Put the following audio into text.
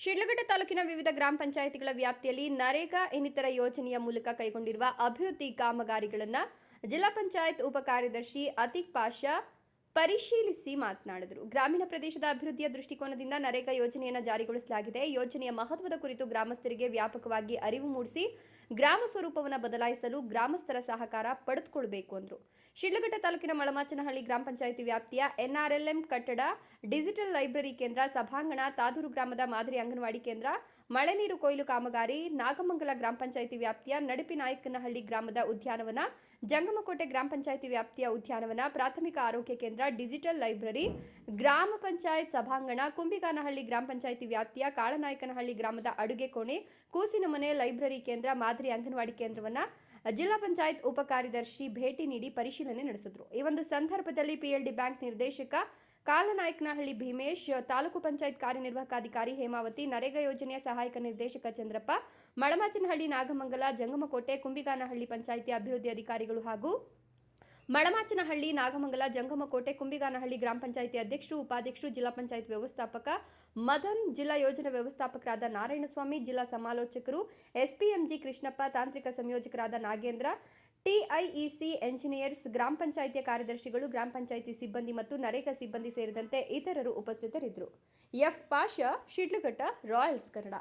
ಶಿಡ್ಲಘಟ್ಟ ತಾಲೂಕಿನ ವಿವಿಧ ಗ್ರಾಮ ಪಂಚಾಯಿತಿಗಳ ವ್ಯಾಪ್ತಿಯಲ್ಲಿ ನರೇಗಾ ಇನ್ನಿತರ ಯೋಜನೆಯ ಮೂಲಕ ಕೈಗೊಂಡಿರುವ ಅಭಿವೃದ್ಧಿ ಕಾಮಗಾರಿಗಳನ್ನು ಜಿಲ್ಲಾ ಪಂಚಾಯತ್ ಉಪ ಕಾರ್ಯದರ್ಶಿ ಅತಿಕ್ ಪಾಷಾ ಪರಿಶೀಲಿಸಿ ಮಾತನಾಡಿದರು. ಗ್ರಾಮೀಣ ಪ್ರದೇಶದ ಅಭಿವೃದ್ಧಿಯ ದೃಷ್ಟಿಕೋನದಿಂದ ನರೇಗಾ ಯೋಜನೆಯನ್ನು ಜಾರಿಗೊಳಿಸಲಾಗಿದೆ. ಯೋಜನೆಯ ಮಹತ್ವದ ಕುರಿತು ಗ್ರಾಮಸ್ಥರಿಗೆ ವ್ಯಾಪಕವಾಗಿ ಅರಿವು ಮೂಡಿಸಿ ಗ್ರಾಮ ಸ್ವರೂಪವನ್ನು ಬದಲಾಯಿಸಲು ಗ್ರಾಮಸ್ಥರ ಸಹಕಾರ ಪಡೆದುಕೊಳ್ಳಬೇಕು ಅಂದರು. ಶಿಡ್ಲಘಟ್ಟ ತಾಲೂಕಿನ ಮಳಮಾಚನಹಳ್ಳಿ ಗ್ರಾಮ ಪಂಚಾಯಿತಿ ವ್ಯಾಪ್ತಿಯ ಎನ್ಆರ್ಎಲ್ಎಂ ಕಟ್ಟಡ, ಡಿಜಿಟಲ್ ಲೈಬ್ರರಿ ಕೇಂದ್ರ, ಸಭಾಂಗಣ, ತಾದೂರು ಗ್ರಾಮದ ಮಾದರಿ ಅಂಗನವಾಡಿ ಕೇಂದ್ರ, ಮಳೆ ನೀರು ಕೊಯ್ಲು ಕಾಮಗಾರಿ, ನಾಗಮಂಗಲ ಗ್ರಾಮ ಪಂಚಾಯಿತಿ ವ್ಯಾಪ್ತಿಯ ನಡಿಪಿನಾಯಕನಹಳ್ಳಿ ಗ್ರಾಮದ ಉದ್ಯಾನವನ, ಜಂಗಮಕೋಟೆ ಗ್ರಾಮ ಪಂಚಾಯಿತಿ ವ್ಯಾಪ್ತಿಯ ಉದ್ಯಾನವನ, ಪ್ರಾಥಮಿಕ ಆರೋಗ್ಯ ಕೇಂದ್ರ, ಡಿಜಿಟಲ್ ಲೈಬ್ರರಿ, ಗ್ರಾಮ ಪಂಚಾಯತ್ ಸಭಾಂಗಣ, ಕುಂಬಿಗಾನಹಳ್ಳಿ ಗ್ರಾಮ ಪಂಚಾಯಿತಿ ವ್ಯಾಪ್ತಿಯ ಕಾಳನಾಯಕನಹಳ್ಳಿ ಗ್ರಾಮದ ಅಡುಗೆ ಕೋಣೆ, ಕೂಸಿನ ಮನೆ ಲೈಬ್ರರಿ ಕೇಂದ್ರ ಮಾದರಿ ಅಂಗನವಾಡಿ ಕೇಂದ್ರವನ್ನ ಜಿಲ್ಲಾ ಪಂಚಾಯತ್ ಉಪ ಕಾರ್ಯದರ್ಶಿ ಭೇಟಿ ನೀಡಿ ಪರಿಶೀಲನೆ ನಡೆಸಿದ್ರು. ಈ ಒಂದು ಸಂದರ್ಭದಲ್ಲಿ ಪಿಎಲ್ಡಿ ಬ್ಯಾಂಕ್ ನಿರ್ದೇಶಕ ಕಾಲನಾಯಕನಹಳ್ಳಿ ಭೀಮೇಶ್, ತಾಲೂಕು ಪಂಚಾಯತ್ ಕಾರ್ಯನಿರ್ವಾಹಕಾಧಿಕಾರಿ ಹೇಮಾವತಿ, ನರೇಗಾ ಯೋಜನೆಯ ಸಹಾಯಕ ನಿರ್ದೇಶಕ ಚಂದ್ರಪ್ಪ ಮಳಮಾಚನಹಳ್ಳಿ ನಾಗಮಂಗಲ, ಜಂಗಮಕೋಟೆ, ಕುಂಬಿಗಾನಹಳ್ಳಿ ಪಂಚಾಯಿತಿ ಅಭಿವೃದ್ಧಿ ಅಧಿಕಾರಿಗಳು ಹಾಗೂ ಮಳಮಾಚನಹಳ್ಳಿ, ನಾಗಮಂಗಲ, ಜಂಗಮಕೋಟೆ, ಕುಂಬಿಗಾನಹಳ್ಳಿ ಗ್ರಾಮ ಪಂಚಾಯಿತಿ ಅಧ್ಯಕ್ಷರು, ಉಪಾಧ್ಯಕ್ಷರು, ಜಿಲ್ಲಾ ಪಂಚಾಯತ್ ವ್ಯವಸ್ಥಾಪಕ ಮದನ್, ಜಿಲ್ಲಾ ಯೋಜನಾ ವ್ಯವಸ್ಥಾಪಕರಾದ ನಾರಾಯಣಸ್ವಾಮಿ, ಜಿಲ್ಲಾ ಸಮಾಲೋಚಕರು, ಎಸ್ಪಿಎಂಜಿ ಕೃಷ್ಣಪ್ಪ, ತಾಂತ್ರಿಕ ಸಂಯೋಜಕರಾದ ನಾಗೇಂದ್ರ ಟಿಐಇಸಿ ಎಂಜಿನಿಯರ್ಸ್, ಗ್ರಾಮ ಪಂಚಾಯಿತಿಯ ಕಾರ್ಯದರ್ಶಿಗಳು, ಗ್ರಾಮ ಪಂಚಾಯಿತಿ ಸಿಬ್ಬಂದಿ ಮತ್ತು ನರೇಗಾ ಸಿಬ್ಬಂದಿ ಸೇರಿದಂತೆ ಇತರರು ಉಪಸ್ಥಿತರಿದ್ದರು. ಎಫ್. ಪಾಷ, ಶಿಡ್ಲಘಟ್ಟ, ರಾಯಲ್ಸ್ ಕನ್ನಡ.